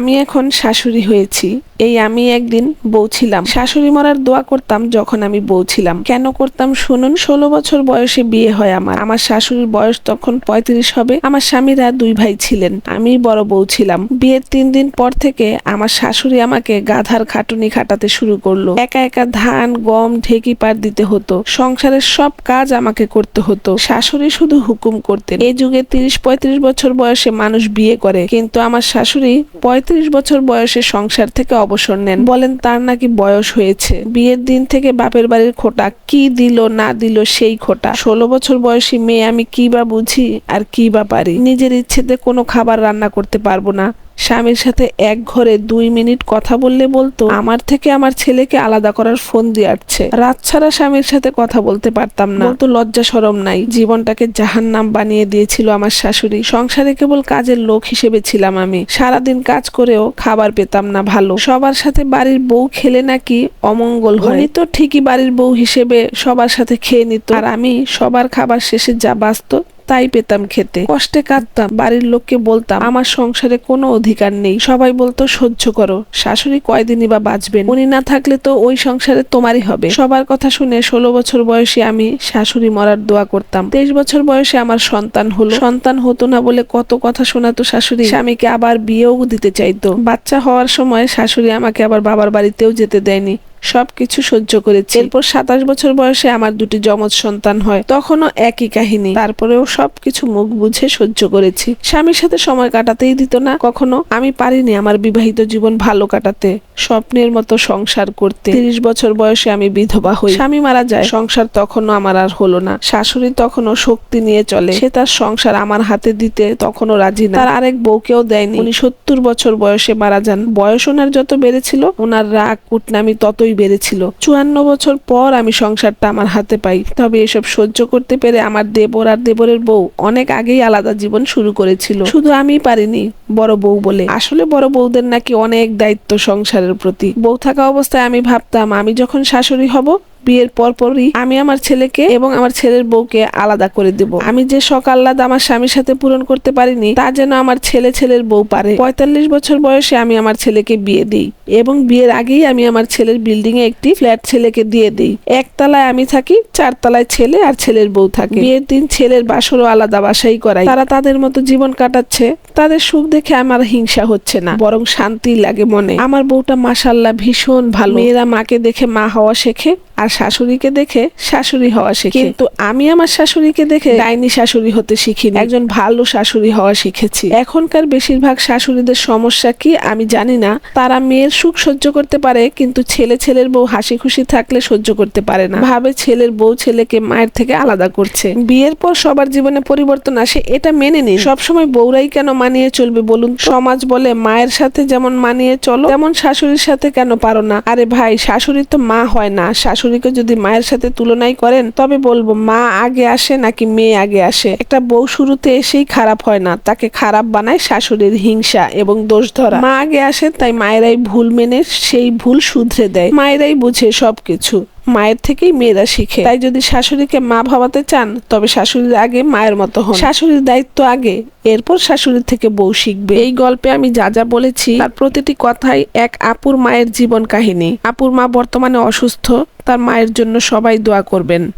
আমি এখন শাশুড়ি হয়েছি। এই আমি একদিন বউ ছিলাম। শাশুড়ি মরার দোয়া করতাম যখন আমি বউ ছিলাম। কেন করতাম শুনুন, ষোলো বছর বয়সে বিয়ে হয় আমার। আমার শাশুড়ির বয়স তখন পঁয়ত্রিশ হবে। আমার স্বামীরা দুই ভাই ছিলেন। আমি বড় বউ ছিলাম। বিয়ের তিন দিন পর থেকে আমার শাশুড়ি আমাকে গাধার খাটুনি খাটাতে শুরু করল। একা একা ধান, গম, ঢেকি পার দিতে হতো। সংসারের সব কাজ আমাকে করতে হতো। শাশুড়ি শুধু হুকুম করতেন। এই যুগে তিরিশ, পঁয়ত্রিশ বছর বয়সে মানুষ বিয়ে করে। কিন্তু আমার শাশুড়ি পঁয়ত্রিশ বছর বয়সে সংসার থেকে অবসর নেন। বলেন, তার নাকি বয়স হয়েছে। বিয়ের দিন থেকে বাপের বাড়ির খোটা, কি দিল, না দিল সেই খোটা। ষোলো বছর বয়সী মেয়ে, আমি কি বা বুঝি আর কি বা পারি? নিজের ইচ্ছেতে কোনো খাবার রান্না করতে পারব না। স্বামীর সাথে এক ঘরে দুই মিনিট কথা বললে বলতো আমার থেকে আমার ছেলেকে আলাদা করার ফোন দিয়ে আসছে। রাত ছাড়া স্বামীর সাথে কথা বলতে পারতাম না। বলতো লজ্জা সরম নাই জীবনটাকে জাহান্নাম বানিয়ে দিয়েছিল আমার শাশুড়ি। সংসারে কেবল কাজের লোক হিসেবে ছিলাম আমি। সারাদিন কাজ করেও খাবার পেতাম না ভালো। সবার সাথে বাড়ির বউ খেলে নাকি অমঙ্গল হয়। তো ঠিকই বাড়ির বউ হিসেবে সবার সাথে খেয়ে নিত। আর আমি সবার খাবার শেষে যা বাঁচত তাই পেতাম খেতে। কষ্টে কাঁদতাম, বাড়ির লোককে বলতাম, আমার সংসারে কোনো অধিকার নেই, সবাই বলতো, সহ্য করো। শাশুড়ি কয়দিনই বা বাঁচবেন? উনি না থাকলে তো ওই সংসারে তোমারই হবে। সবার কথা শুনে ষোলো বছর বয়সে আমি শাশুড়ি মরার দোয়া করতাম। তেইশ বছর বয়সে আমার সন্তান হলো। সন্তান হতো না বলে কত কথা শোনাতো শাশুড়ি। স্বামীকে আবার বিয়েও দিতে চাইতো। বাচ্চা হওয়ার সময় শাশুড়ি আমাকে আবার বাবার বাড়িতেও যেতে দেয়নি। সবকিছু সহ্য করেছি। এরপর সাতাশ বছর বয়সে আমার দুটি যমজ সন্তান হয়, তখনও একই কাহিনী। তারপরেও সব কিছু মুখ বুঝে সহ্য করেছি। স্বামীর সাথে সময় কাটাতেই দিত না, কখনো আমি পারিনি আমার বিবাহিত জীবন ভালো কাটাতে। স্বপ্নের মতো সংসার করতে। তিরিশ বছর বয়সে আমি বিধবা হই। স্বামী মারা যায়, সংসার তখনও আমার আর হলো না। শাশুড়ি তখনও শক্তি নিয়ে চলে। সে তার সংসার আমার হাতে দিতে তখনও রাজি না। তার আরেক বউকেও দেয়নি। উনি সত্তর বছর বয়সে মারা যান। বয়স ওনার যত বেড়েছিল, ওনার রাগ, কুটনামি ততই বেড়েছিল। চুয়ান্ন বছর পর আমি সংসারটা আমার হাতে পাই। তবে এসব সহ্য করতে পেরে আমার দেবর আর দেবরের বউ অনেক আগেই আলাদা জীবন শুরু করেছিল। শুধু আমি পারিনি, বড় বউ বলে। আসলে বড় বউদের নাকি অনেক দায়িত্ব সংসারের প্রতি। বউ থাকা অবস্থায় আমি ভাবতাম, আমি যখন শাশুড়ি হব, বিয়ের পরপরই আমি আমার ছেলেকে এবং আমার ছেলের বউকে আলাদা করে দেব। আমি যে শখ আহ্লাদ আমার স্বামীর সাথে পূরণ করতে পারিনি, তা যেন আমার ছেলে ছেলের বউ পারে। পঁয়তাল্লিশ বছর বয়সে আমি আমার ছেলেকে বিয়ে দিই। এবং বিয়ের আগেই আমি আমার ছেলের বিল্ডিং এ একটি ফ্ল্যাট ছেলেকে দিয়ে দিই। একতলায় আমি থাকি, চারতলায় ছেলে আর ছেলের বউ থাকে। বিয়ের দিন ছেলের বাসরও আলাদা বাসাই করাই। তারা তাদের মতো জীবন কাটাচ্ছে, তাদের সুখ দেখে আমার হিংসা হচ্ছে না, বরং শান্তি লাগে মনে। আমার বউটা মাসাল্লাহ ভীষণ ভালো। মেয়েরা মাকে দেখে মা হওয়া শেখে, আর শাশুড়িকে দেখে শাশুড়ি হওয়া শিখে। কিন্তু আমি আমার শাশুড়িকে দেখে ডাইনি শাশুড়ি হতে শিখিনি। একজন ভালো শাশুড়ি হওয়া শিখেছি। এখনকার বেশিরভাগ শাশুড়িদের সমস্যা কি আমি জানি না। তারা মেয়ের সুখ সহ্য করতে পারে, কিন্তু ছেলে ছেলের বউ হাসি খুশি থাকলে সহ্য করতে পারে না। ভাবে ছেলের বউ ছেলেকে মায়ের থেকে আলাদা করছে। বিয়ের পর সবার জীবনে পরিবর্তন আসে, এটা মেনে নিন। সবসময় বউরাই কেন মানিয়ে চলবে বলুন সমাজ বলে, মায়ের সাথে যেমন মানিয়ে চলো, তেমন শাশুড়ির সাথে কেন পারো না? আরে ভাই, শাশুড়ি তো মা হয় না। শাশুড়িকে যদি মায়ের সাথে তুলনাই করেন, তবে বলব, মা আগে আসে নাকি মেয়ে আগে আসে? একটা বউ শুরুতে এসেই খারাপ হয় না, তাকে খারাপ বানায় শাশুড়ির হিংসা এবং দোষ ধরা মা আগে আসে, তাই মায়েরাই ভুল মেনে সেই ভুল শুধরে দেয়। মায়েরাই বুঝে সবকিছু। মায়ের থেকেই মেয়েরা শিখে। তাই যদি শাশুড়িকে মা ভাবাতে চান, তবে শাশুড়ির আগে মায়ের মতো হন। শাশুড়ির দায়িত্ব আগে, এরপর শাশুড়ির থেকে বউ শিখবে। এই গল্পে আমি যা যা বলেছি, তার প্রতিটি কথাই এক আপুর মায়ের জীবন কাহিনী। আপুর মা বর্তমানে অসুস্থ, তার মায়ের জন্য সবাই দোয়া করবেন।